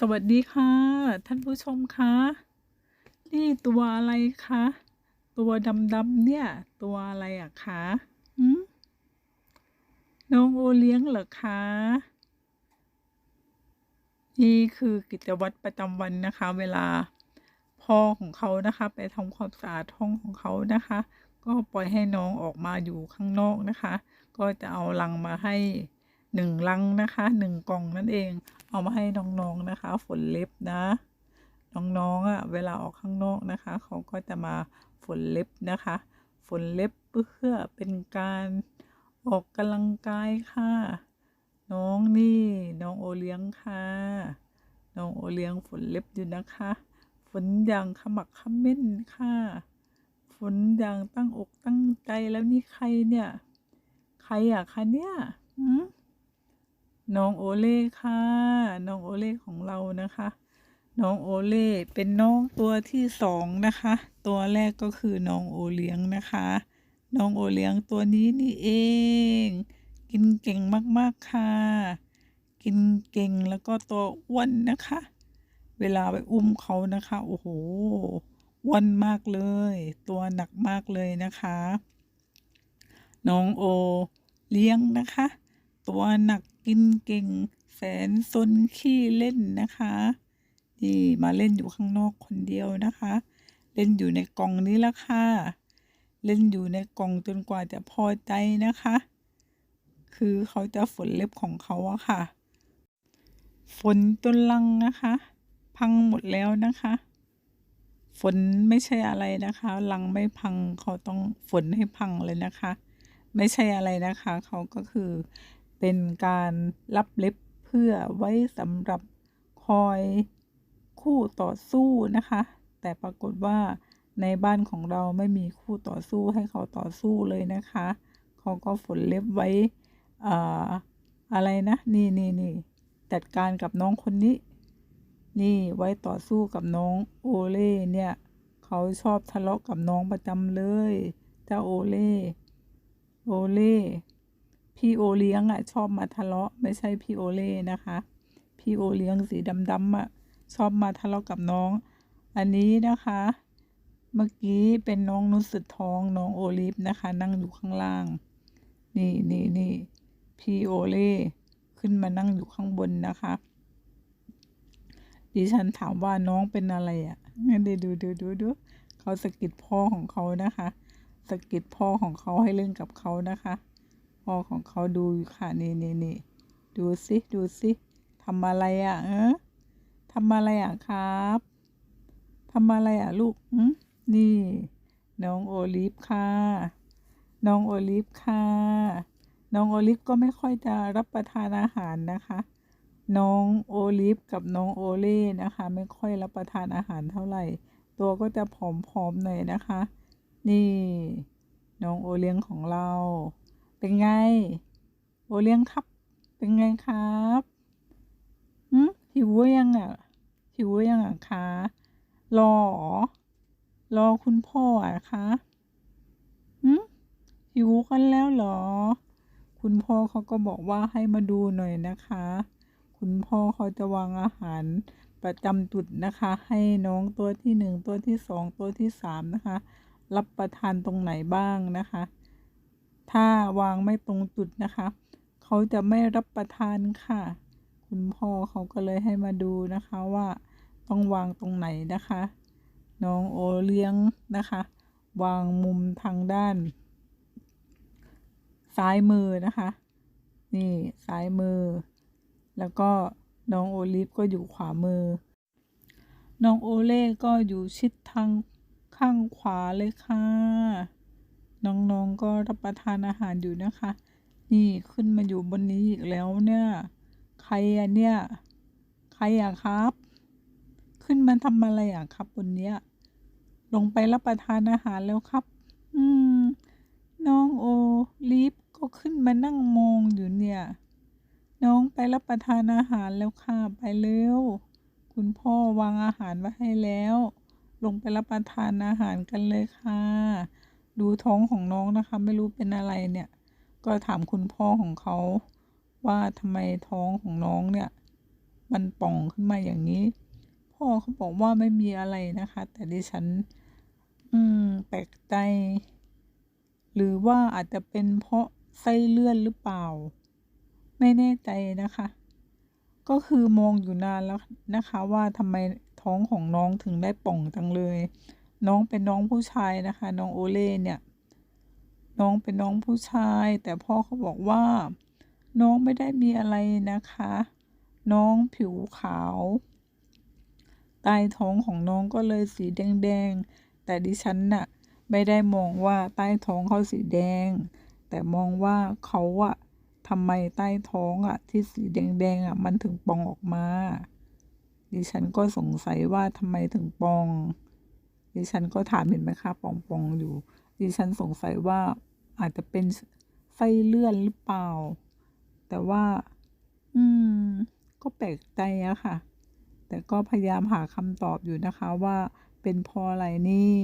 สวัสดีค่ะ ท่านผู้ชมคะนี่ตัวอะไรคะตัวดำๆเนี่ย ตัวอะไรอะคะหืมน้องโอเลี้ยงเหรอคะนี่คือกิจวัตรประจำวันนะคะ เวลาพ่อของเขานะคะ ไปทำความสะอาดห้องของเขานะคะ ก็ปล่อยให้น้องออกมาอยู่ข้างนอกนะคะ ก็จะเอาลังมาให้ หนึ่งลังนะคะหนึ่งกล่องนั่นเอง เอามาให้น้องๆนะคะ ฝนเล็บนะ น้องๆอะเวลาออกข้างนอกนะคะ เขาก็จะมาฝนเล็บนะคะ ฝนเล็บเพื่อเป็นการออกกำลังกายค่ะ น้องนี่น้องโอเลี้ยงค่ะ น้องโอเลี้ยงฝนเล็บอยู่นะคะ ฝนอย่างขมักขม้นค่ะฝนอย่างตั้งอกตั้งใจแล้วนี่ใครเนี่ย ใครอะคะเนี่ยหืม น้องโอเล่ค่ะ น้องโอเล่ของเรานะคะ น้องโอเล่เป็นน้องตัวที่สองนะคะ ตัวแรกก็คือน้องโอเลี้ยงนะคะ น้องโอเลี้ยงตัวนี้นี่เอง กินเก่งมากๆค่ะ กินเก่งแล้วก็ตัวอ้วนนะคะ เวลาไปอุ้มเขานะคะโอ้โหอ้วนมากเลย ตัวหนักมากเลยนะคะ น้องโอเลี้ยงนะคะ ตัวหนัก กินเก่ง แสนซนขี้เล่นนะคะนี่มาเล่นอยู่ข้างนอกคนเดียวนะคะ เล่นอยู่ในกล่องนี้ละค่ะ เล่นอยู่ในกล่องจนกว่าจะพอใจนะคะ คือเขาจะฝนเล็บของเขาอะค่ะ ฝนจนลังนะคะ พังหมดแล้วนะคะฝนไม่ใช่อะไรนะคะลังไม่พังเขาต้องฝนให้พังเลยนะคะ ไม่ใช่อะไรนะคะ เขาก็คือ เป็นการรับเล็บเพื่อไว้สำหรับคอยคู่ต่อสู้นะคะ แต่ปรากฏว่าในบ้านของเราไม่มีคู่ต่อสู้ให้เขาต่อสู้เลยนะคะ เขาก็ฝนเล็บไว้ออะไรนะนี่นี่นี่จัดการกับน้องคนนี้ นี่ไว้ต่อสู้กับน้องโอเล่เนี่ย เขาชอบทะเลาะกับน้องประจำเลย เจ้าโอเล่โอเล่ พี่โอเลี้ยงอะชอบมาทะเลาะไม่ใช่พี่โอเล่นะคะ พี่โอเลี้ยงสีดำๆอะชอบมาทะเลาะกับน้อง อันนี้นะคะ เมื่อกี้เป็นน้องนุสุดท้องน้องโอลิฟนะคะ นั่งอยู่ข้างล่าง นี่นี่นี่พี่โอเล่ขึ้นมานั่งอยู่ข้างบนนะคะดิฉันถามว่าน้องเป็นอะไรอะ่ะเดี๋ยวดูดูดูดูเขาสะกิดพ่อของเขานะคะสะกิดพ่อของเขาให้เล่นกับเขานะคะ พ่อของเขาดูอยู่ค่ะนี่นี่นี่ดูสิดูสิทำอะไรอะ่ะเออทำอะไรอะครับทำอะไรอะลูกอนี่ น้องโอลิฟค่ะ น้องโอลิฟค่ะ น้องโอลิฟก็ไม่ค่อยจะรับประทานอาหารนะคะ น้องโอลิฟกับน้องโอเล่นะคะ ไม่ค่อยรับประทานอาหารเท่าไหร่ ตัวก็จะผอมๆหน่อยนะคะ นี่ น้องโอเลี้ยงของเรา เป็นไง โอเลี้ยงครับ เป็นไงครับหืมหิวยังอะหิวยังอะคะรอรอคุณพ่ออะคะหืมหิวกันแล้วหรอ คุณพ่อเขาก็บอกว่าให้มาดูหน่อยนะคะ คุณพ่อเขาจะวางอาหารประจำจุดนะคะ ให้น้องตัวที่หนึ่งตัวที่สองตัวที่สามนะคะ รับประทานตรงไหนบ้างนะคะ ถ้าวางไม่ตรงจุดนะคะ เขาจะไม่รับประทานค่ะ คุณพ่อเขาก็เลยให้มาดูนะคะว่าต้องวางตรงไหนนะคะ น้องโอเลี้ยงนะคะ วางมุมทางด้าน ซ้ายมือนะคะ นี่ซ้ายมือ แล้วก็น้องโอลิฟก็อยู่ขวามือ น้องโอเล่ก็อยู่ชิดทางข้างขวาเลยค่ะ น้องๆก็รับประทานอาหารอยู่นะคะ นี่ขึ้นมาอยู่บนนี้อีกแล้วเนี่ย ใครอะเนี่ย ใครอะครับ ขึ้นมาทำอะไรอะครับบนเนี้ย ลงไปรับประทานอาหารแล้วครับ อืม น้องโอลิฟก็ขึ้นมานั่งมองอยู่เนี่ย น้องไปรับประทานอาหารแล้วค่ะไปเร็วคุณพ่อวางอาหารไว้ให้แล้ว ลงไปรับประทานอาหารกันเลยค่ะ ดูท้องของน้องนะคะ ไม่รู้เป็นอะไรเนี่ย ก็ถามคุณพ่อของเขาว่าทำไมท้องของน้องเนี่ย มันป่องขึ้นมาอย่างนี้ พ่อเขาบอกว่าไม่มีอะไรนะคะ แต่ดิฉัน อืมแปลกใจ หรือว่าอาจจะเป็นเพราะไส้เลื่อนหรือเปล่า ไม่แน่ใจนะคะ ก็คือมองอยู่นานแล้วนะคะ ว่าทำไมท้องของน้องถึงได้ป่องจังเลย น้องเป็นน้องผู้ชายนะคะ น้องโอเล่เนี่ย น้องเป็นน้องผู้ชาย แต่พ่อเขาบอกว่า น้องไม่ได้มีอะไรนะคะ น้องผิวขาวใต้ท้องของน้องก็เลยสีแดงๆ แต่ดิฉันน่ะไม่ได้มองว่าใต้ท้องเขาสีแดง แต่มองว่าเขาอะทำไมใต้ท้องอะที่สีแดงๆอะมันถึงปองออกมา ดิฉันก็สงสัยว่าทำไมถึงปอง ดิฉันก็ถามเห็นไหมคะปองปองอยู่ ดิฉันสงสัยว่าอาจจะเป็นไส้เลื่อนหรือเปล่า แต่ว่า อืม ก็แปลกใจอะค่ะ แต่ก็พยายามหาคำตอบอยู่นะคะว่าเป็นพราะอะไรนี่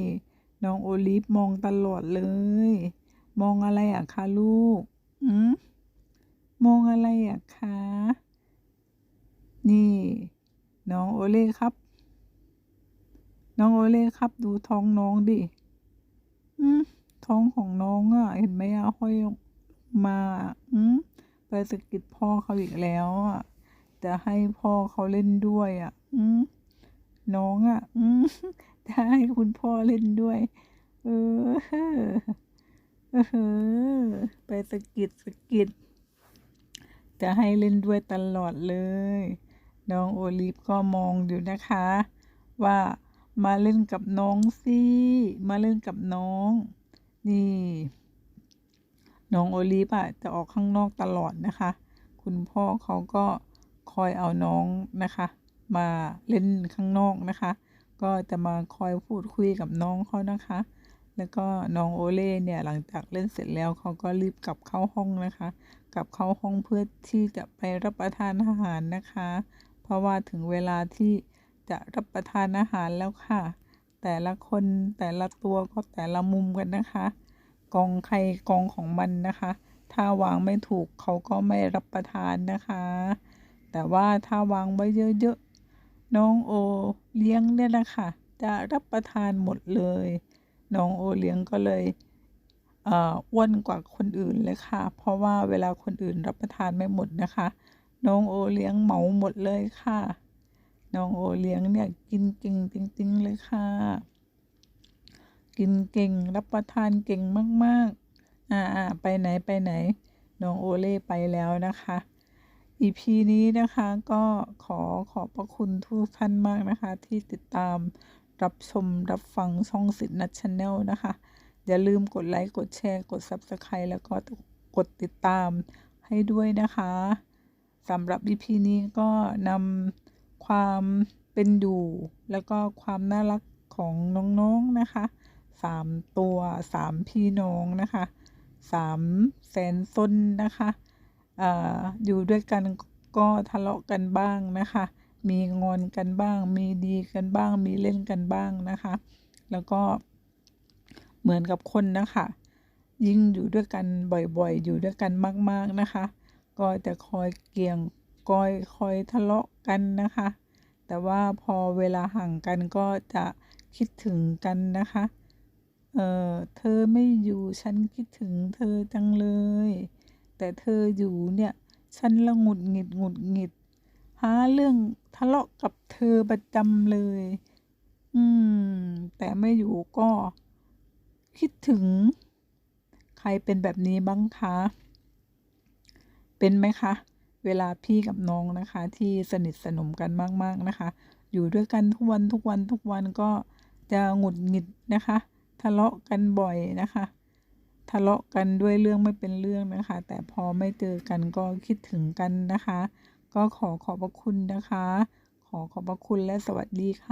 น้องโอลิฟมองตลอดเลย มองอะไรอะคะลูก อืมมองอะไรอะคะ นี่ น้องโอเล่ครับ น้องโอเล่ครับดูท้องน้องดิ อืมท้องของน้องอะเห็นไหมอะห้อยมาอืมไปสะกิดพ่อเขาอีกแล้วอะจะให้พ่อเขาเล่นด้วยอะอืมน้องอะอืมจะให้คุณพ่อเล่นด้วย เออเออไปสะกิดสะกิดจะให้เล่นด้วยตลอดเลย น้องโอลิฟก็มองอยู่นะคะ ว่า มาเล่นกับน้องสิมาเล่นกับน้อง นี่ น้องโอลิฟอะจะออกข้างนอกตลอดนะคะ คุณพ่อเขาก็คอยเอาน้องนะคะ มาเล่นข้างนอกนะคะ ก็จะมาคอยพูดคุยกับน้องเขานะคะ แล้วก็น้องโอเล่เนี่ยหลังจากเล่นเสร็จแล้วเขาก็รีบกลับเข้าห้องนะคะ กลับเข้าห้องเพื่อที่จะไปรับประทานอาหารนะคะ เพราะว่าถึงเวลาที่ จะรับประทานอาหารแล้วค่ะ แต่ละคนแต่ละตัวก็แต่ละมุมกันนะคะ กองใครกองของมันนะคะ ถ้าวางไม่ถูกเขาก็ไม่รับประทานนะคะ แต่ว่าถ้าวางไว้เยอะๆน้องโอเลี้ยงเนี่ยนะคะจะรับประทานหมดเลย น้องโอเลี้ยงก็เลยเอ้วนกว่าคนอื่นเลยค่ะ เพราะว่าเวลาคนอื่นรับประทานไม่หมดนะคะ น้องโอเลี้ยงเหมาหมดเลยค่ะ น้องโอเลี้ยงเนี่ยกินเก่งจริงๆเลยค่ะ กินเก่งรับประทานเก่งมากๆ อ่าไปไหนไปไหน น้องโอเล่ไปแล้วนะคะ EP นี้นะคะก็ขอขอบพระคุณทุกท่านมากนะคะ ที่ติดตามรับชมรับฟังช่องสิทธิ์นัทชาแนลนะคะ อย่าลืมกดไลค์ กดแชร์ กด Subscribe แล้วก็กดติดตามให้ด้วยนะคะสำหรับ EP นี้ก็นำ ความเป็นอยู่ แล้วก็ความน่ารักของน้องๆนะคะสามตัวสามพี่น้องนะคะสามแสนซนนะคะออยู่ด้วยกันก็ทะเลาะกันบ้างนะคะ มีงอนกันบ้าง มีดีกันบ้าง มีเล่นกันบ้างนะคะ แล้วก็เหมือนกับคนนะคะ ยิ่งอยู่ด้วยกันบ่อยๆ อยู่ด้วยกันมาก ๆนะคะ ก็จะคอยเกี่ยง คอยคอยทะเลาะกันนะคะ แต่ว่าพอเวลาห่างกันก็จะคิดถึงกันนะคะ เออเธอไม่อยู่ฉันคิดถึงเธอจังเลย แต่เธออยู่เนี่ยฉันละหงุดหงิดหงุดหงิด หาเรื่องทะเลาะกับเธอประจำเลย อืม แต่ไม่อยู่ก็ คิดถึง ใครเป็นแบบนี้บ้างคะ เป็นไหมคะ เวลาพี่กับน้องนะคะ ที่สนิทสนมกันมากๆนะคะ อยู่ด้วยกันทุกวันทุกวันทุกวันก็จะหงุดหงิดนะคะ ทะเลาะกันบ่อยนะคะ ทะเลาะกันด้วยเรื่องไม่เป็นเรื่องนะคะ แต่พอไม่เจอกันก็คิดถึงกันนะคะ ก็ขอขอบพระคุณนะคะ ขอขอบพระคุณและสวัสดีค่ะ